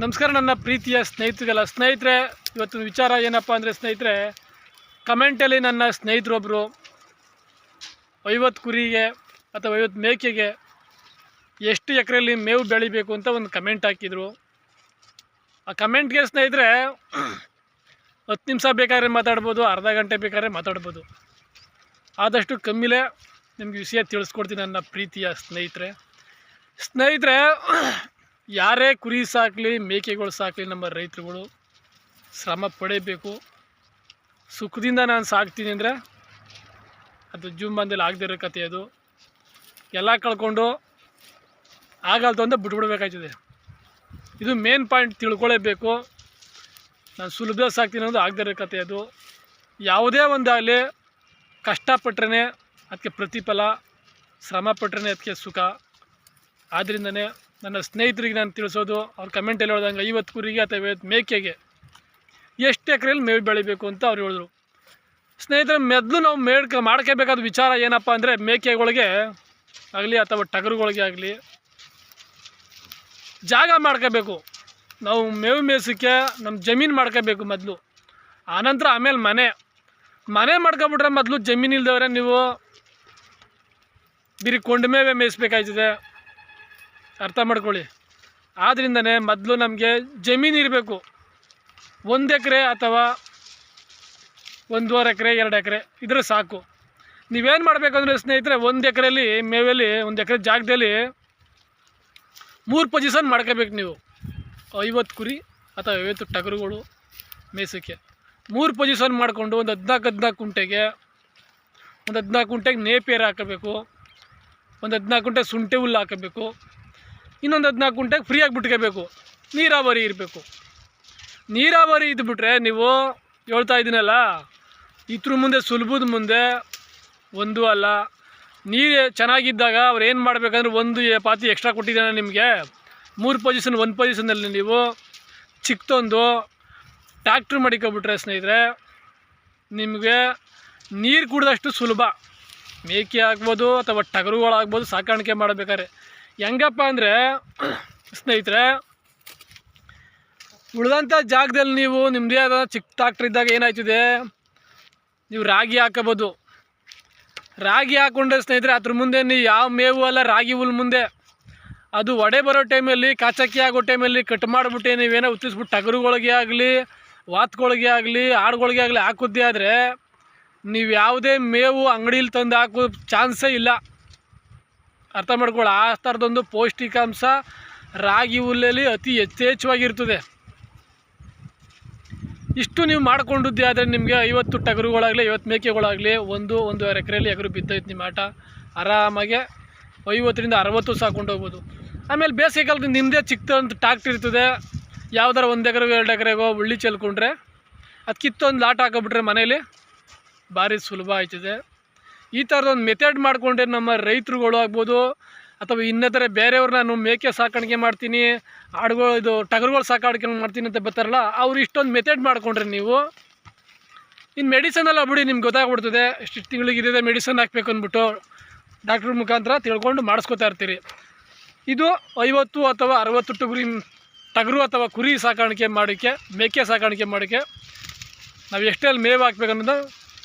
ನಮಸ್ಕಾರ ನನ್ನ ಪ್ರೀತಿಯ ಸ್ನೇಹಿತರಿಗೆಲ್ಲ. ಸ್ನೇಹಿತರೆ ಇವತ್ತಿನ ವಿಚಾರ ಏನಪ್ಪ ಅಂದರೆ ಸ್ನೇಹಿತರೆ ಕಮೆಂಟಲ್ಲಿ ನನ್ನ ಸ್ನೇಹಿತರೊಬ್ಬರು ಐವತ್ತು ಕುರಿಗೆ ಅಥವಾ ಐವತ್ತು ಮೇಕೆಗೆ ಎಷ್ಟು ಎಕರೆಯಲ್ಲಿ ಮೇವು ಬೆಳಿಬೇಕು ಅಂತ ಒಂದು ಕಮೆಂಟ್ ಹಾಕಿದರು. ಆ ಕಮೆಂಟ್ಗೆ ಸ್ನೇಹಿತರೆ, ಹತ್ತು ನಿಮಿಷ ಬೇಕಾದ್ರೆ ಮಾತಾಡ್ಬೋದು, ಅರ್ಧ ಗಂಟೆ ಬೇಕಾದ್ರೆ ಮಾತಾಡ್ಬೋದು. ಆದಷ್ಟು ಕಮ್ಮಿಲೇ ನಿಮಗೆ ವಿಷಯ ತಿಳಿಸ್ಕೊಡ್ತೀನಿ ನನ್ನ ಪ್ರೀತಿಯ ಸ್ನೇಹಿತರೆ. ಸ್ನೇಹಿತರೆ ಯಾರೇ ಕುರಿ ಸಾಕಲಿ, ಮೇಕೆಗಳು ಸಾಕಲಿ ನಮ್ಮ ರೈತರುಗಳು, ಶ್ರಮ ಪಡೀಬೇಕು. ಸುಖದಿಂದ ನಾನು ಸಾಕ್ತೀನಿ ಅಂದರೆ ಅದು ಜೀವಮಾನದಲ್ಲಿ ಆಗದೇ ಇರೋ ಕಥೆ ಅದು. ಎಲ್ಲ ಕಳ್ಕೊಂಡು ಆಗಲ್ದು ಅಂತ ಬಿಟ್ಬಿಡ್ಬೇಕಾಯ್ತದೆ. ಇದು ಮೇನ್ ಪಾಯಿಂಟ್ ತಿಳ್ಕೊಳ್ಳೇಬೇಕು ನಾನು ಸುಲಭ ಸಾಕ್ತೀನಿ ಅನ್ನೋದು ಆಗದೇ ಇರೋ ಕಥೆ ಅದು. ಯಾವುದೇ ಒಂದಾಗಲಿ ಕಷ್ಟಪಟ್ರೇ ಅದಕ್ಕೆ ಪ್ರತಿಫಲ, ಶ್ರಮ ಪಟ್ರೇ ಅದಕ್ಕೆ ಸುಖ. ಆದ್ದರಿಂದನೇ ನನ್ನ ಸ್ನೇಹಿತರಿಗೆ ನಾನು ತಿಳಿಸೋದು, ಅವ್ರ ಕಮೆಂಟಲ್ಲಿ ಹೇಳ್ದಂಗೆ ಐವತ್ತು ಕುರಿಗೆ ಅಥವಾ ಐವತ್ತು ಮೇಕೆಗೆ ಎಷ್ಟು ಎಕರೆಯಲ್ಲಿ ಮೇವು ಬೆಳಿಬೇಕು ಅಂತ ಅವ್ರು ಹೇಳಿದ್ರು. ಸ್ನೇಹಿತರೆ, ಮೊದಲು ನಾವು ಮೇಡ್ಕ ಮಾಡ್ಕೋಬೇಕಾದ ವಿಚಾರ ಏನಪ್ಪ ಅಂದರೆ ಮೇಕೆಗಳಿಗೆ ಆಗಲಿ ಅಥವಾ ಟಗರುಗಳಿಗೆ ಆಗಲಿ ಜಾಗ ಮಾಡ್ಕೋಬೇಕು. ನಾವು ಮೇವು ಮೇಯ್ಸೋಕ್ಕೆ ನಮ್ಮ ಜಮೀನು ಮಾಡ್ಕೋಬೇಕು ಮೊದಲು. ಆನಂತರ ಆಮೇಲೆ ಮನೆ. ಮನೆ ಮಾಡ್ಕೊಬಿಟ್ರೆ ಮೊದಲು ಜಮೀನು ಇಲ್ದವ್ರೆ ನೀವು ಬಿರಿ ಕೊಂಡ ಮೇವೆ ಮೇಯಿಸ್ಬೇಕಾಯ್ತದೆ. ಅರ್ಥ ಮಾಡ್ಕೊಳ್ಳಿ. ಆದ್ದರಿಂದನೇ ಮೊದಲು ನಮಗೆ ಜಮೀನು ಇರಬೇಕು. ಒಂದು ಎಕರೆ ಅಥವಾ ಒಂದೂವರೆ ಎಕರೆ, ಎರಡು ಎಕರೆ ಇದ್ರೆ ಸಾಕು. ನೀವೇನು ಮಾಡಬೇಕಂದ್ರೆ ಸ್ನೇಹಿತರೆ, ಒಂದು ಎಕರೆಯಲ್ಲಿ ಮೇವಲ್ಲಿ ಒಂದು ಎಕರೆ ಜಾಗದಲ್ಲಿ ಮೂರು ಪೊಸಿಷನ್ ಮಾಡ್ಕೋಬೇಕು ನೀವು. ಐವತ್ತು ಕುರಿ ಅಥವಾ ಐವತ್ತು ಟಗರುಗಳು ಮೇಸಕ್ಕೆ. ಮೂರು ಪೊಸಿಷನ್ ಮಾಡಿಕೊಂಡು ಒಂದು ಹದಿನಾಲ್ಕು ಹದಿನಾಲ್ಕು ಕುಂಟೆಗೆ, ಒಂದು ಹದಿನಾಲ್ಕು ಕುಂಟೆಗೆ ನೇಪಿಯರ್ ಹಾಕಬೇಕು. ಒಂದು ಹದಿನಾಲ್ಕು ಕುಂಟೆ ಸುಂಟೆ ಹುಲ್ಲು ಹಾಕಬೇಕು. ಇನ್ನೊಂದು ಹದಿನಾಲ್ಕು ಫ್ರೀ ಫ್ರೀಯಾಗಿ ಬಿಟ್ಕೋಬೇಕು ನೀರಾವರಿ ಇರಬೇಕು. ನೀರಾವರಿ ಇದ್ಬಿಟ್ರೆ ನೀವು ಹೇಳ್ತಾ ಇದ್ದೀನಲ್ಲ ಇದ್ರ ಮುಂದೆ ಸುಲಭದ ಮುಂದೆ ಒಂದು ಅಲ್ಲ. ನೀರು ಚೆನ್ನಾಗಿದ್ದಾಗ ಅವ್ರು ಏನು ಮಾಡಬೇಕಂದ್ರೆ ಒಂದು ಪಾತಿ ಎಕ್ಸ್ಟ್ರಾ ಕೊಟ್ಟಿದ್ದಾನೆ ನಿಮಗೆ. ಮೂರು ಪೊಸಿಷನ್ ಒಂದು ಪೊಸಿಷನಲ್ಲಿ ನೀವು ಚಿಕ್ಕದೊಂದು ಟ್ಯಾಕ್ಟ್ರ್ ಮಾಡಿಕೊಬಿಟ್ರೆ ಸ್ನೇಹಿತರೆ, ನಿಮಗೆ ನೀರು ಕುಡಿದಷ್ಟು ಸುಲಭ. ಮೇಕೆ ಆಗ್ಬೋದು ಅಥವಾ ಟಗರುಗಳಾಗ್ಬೋದು ಸಾಕಾಣಿಕೆ ಮಾಡಬೇಕಾದ್ರೆ. ಹೆಂಗಪ್ಪ ಅಂದರೆ, ಸ್ನೇಹಿತರೆ ಉಳಿದಂಥ ಜಾಗದಲ್ಲಿ ನೀವು ನಿಮ್ಮದೇ ಆದ ಚಿಕ್ಕ ಟ್ರಾಕ್ಟರ್ ಇದ್ದಾಗ ಏನಾಯ್ತಿದೆ? ನೀವು ರಾಗಿ ಹಾಕಬೋದು ರಾಗಿ ಹಾಕೊಂಡ್ರೆ ಸ್ನೇಹಿತರೆ, ಅದ್ರ ಮುಂದೆ ನೀವು ಯಾವ ಮೇವು ಅಲ್ಲ, ರಾಗಿ ಹುಲ್ ಮುಂದೆ. ಅದು ಒಡೆ ಬರೋ ಟೈಮಲ್ಲಿ ಕಾಚಕ್ಕಿ ಆಗೋ ಟೈಮಲ್ಲಿ ಕಟ್ ಮಾಡಿಬಿಟ್ಟು, ನೀವೇನೋ ಉತ್ತಿಸ್ಬಿಟ್ಟು ಟಗರುಗಳಿಗೆ ಆಗಲಿ, ವಾತ್ಗಳಿಗೆ ಆಗಲಿ, ಆಡುಗಳಿಗೆ ಆಗಲಿ ಹಾಕುದ್ದೇ ಆದರೆ ನೀವು ಯಾವುದೇ ಮೇವು ಅಂಗಡೀಲಿ ತಂದು ಹಾಕೋ ಚಾನ್ಸೇ ಇಲ್ಲ. ಅರ್ಥ ಮಾಡ್ಕೊಳ್ಳಿ ಆ ಥರದೊಂದು ಪೌಷ್ಟಿಕಾಂಶ ರಾಗಿ ಹುಲ್ಲಲ್ಲಿ ಅತಿ ಯಥೇಚ್ಛವಾಗಿರ್ತದೆ. ಇಷ್ಟು ನೀವು ಮಾಡ್ಕೊಂಡಿದ್ದೆ ಆದರೆ ನಿಮಗೆ ಐವತ್ತು ಟಗರುಗಳಾಗಲಿ, ಐವತ್ತು ಮೇಕೆಗಳಾಗಲಿ, ಒಂದು, ಒಂದೂವರೆ ಎಕರೆಯಲ್ಲಿ ಎಗರು ಬಿದ್ದೈತೆ ನಿಮ್ಮ ಆಟ. ಆರಾಮಾಗೆ ಐವತ್ತರಿಂದ ಅರವತ್ತು ಸಾಕೊಂಡು ಹೋಗ್ಬೋದು ಆಮೇಲೆ ಬೇಸಿಗೆ ಕಾಲದಲ್ಲಿ ನಿಮ್ಮದೇ ಚಿಕ್ಕದೊಂದು ಟ್ಯಾಕ್ಟ್ ಇರ್ತದೆ. ಯಾವ್ದಾರು ಒಂದು ಎಕರೆಗೋ ಎರಡು ಎಕರೆಗೋ ಉಳ್ಳಿ ಚೆಲ್ಕೊಂಡ್ರೆ ಅದು ಕಿತ್ತೊಂದು ಲಾಟ್ ಹಾಕೋಬಿಟ್ರೆ ಮನೇಲಿ ಭಾರಿ ಸುಲಭ ಆಯ್ತದೆ ಈ ಥರದೊಂದು ಮೆಥಡ್ ಮಾಡಿಕೊಂಡ್ರೆ ನಮ್ಮ ರೈತರುಗಳು ಆಗ್ಬೋದು, ಅಥವಾ ಇನ್ನಿತರ ಬೇರೆಯವ್ರು ನಾನು ಮೇಕೆ ಸಾಕಾಣಿಕೆ ಮಾಡ್ತೀನಿ, ಆಡುಗಳು ಇದು ಟಗರುಗಳು ಸಾಕಾಣಿಕೆ ಮಾಡ್ತೀನಿ ಅಂತ ಬರ್ತಾರಲ್ಲ, ಅವ್ರು ಇಷ್ಟೊಂದು ಮೆಥಡ್ ಮಾಡಿಕೊಂಡ್ರೆ ನೀವು ಇನ್ನು ಮೆಡಿಸನ್ ಎಲ್ಲ ಬಿಡಿ, ನಿಮ್ಗೆ ಗೊತ್ತಾಗ್ಬಿಡ್ತದೆ. ಎಷ್ಟು ತಿಂಗಳಿಗೆ ಇದಿದೆ ಮೆಡಿಸನ್ ಹಾಕ್ಬೇಕು ಅಂದ್ಬಿಟ್ಟು ಡಾಕ್ಟ್ರ್ ಮುಖಾಂತರ ತಿಳ್ಕೊಂಡು ಮಾಡಿಸ್ಕೊತಾ ಇರ್ತೀರಿ. ಇದು ಐವತ್ತು ಅಥವಾ ಅರವತ್ತು ಗುರಿ ಟಗರು ಅಥವಾ ಕುರಿ ಸಾಕಾಣಿಕೆ ಮಾಡೋಕ್ಕೆ ಮೇಕೆ ಸಾಕಾಣಿಕೆ ಮಾಡೋಕ್ಕೆ ನಾವು ಎಷ್ಟೆಲ್ಲಿ ಮೇವು ಹಾಕ್ಬೇಕು ಅನ್ನೋದು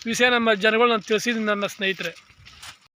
ವಿಷಯ ನಮ್ಮ ಜನಗಳು ನಾನು ತಿಳಿಸಿದ್ದೀನಿ ನನ್ನ ಸ್ನೇಹಿತರೆ.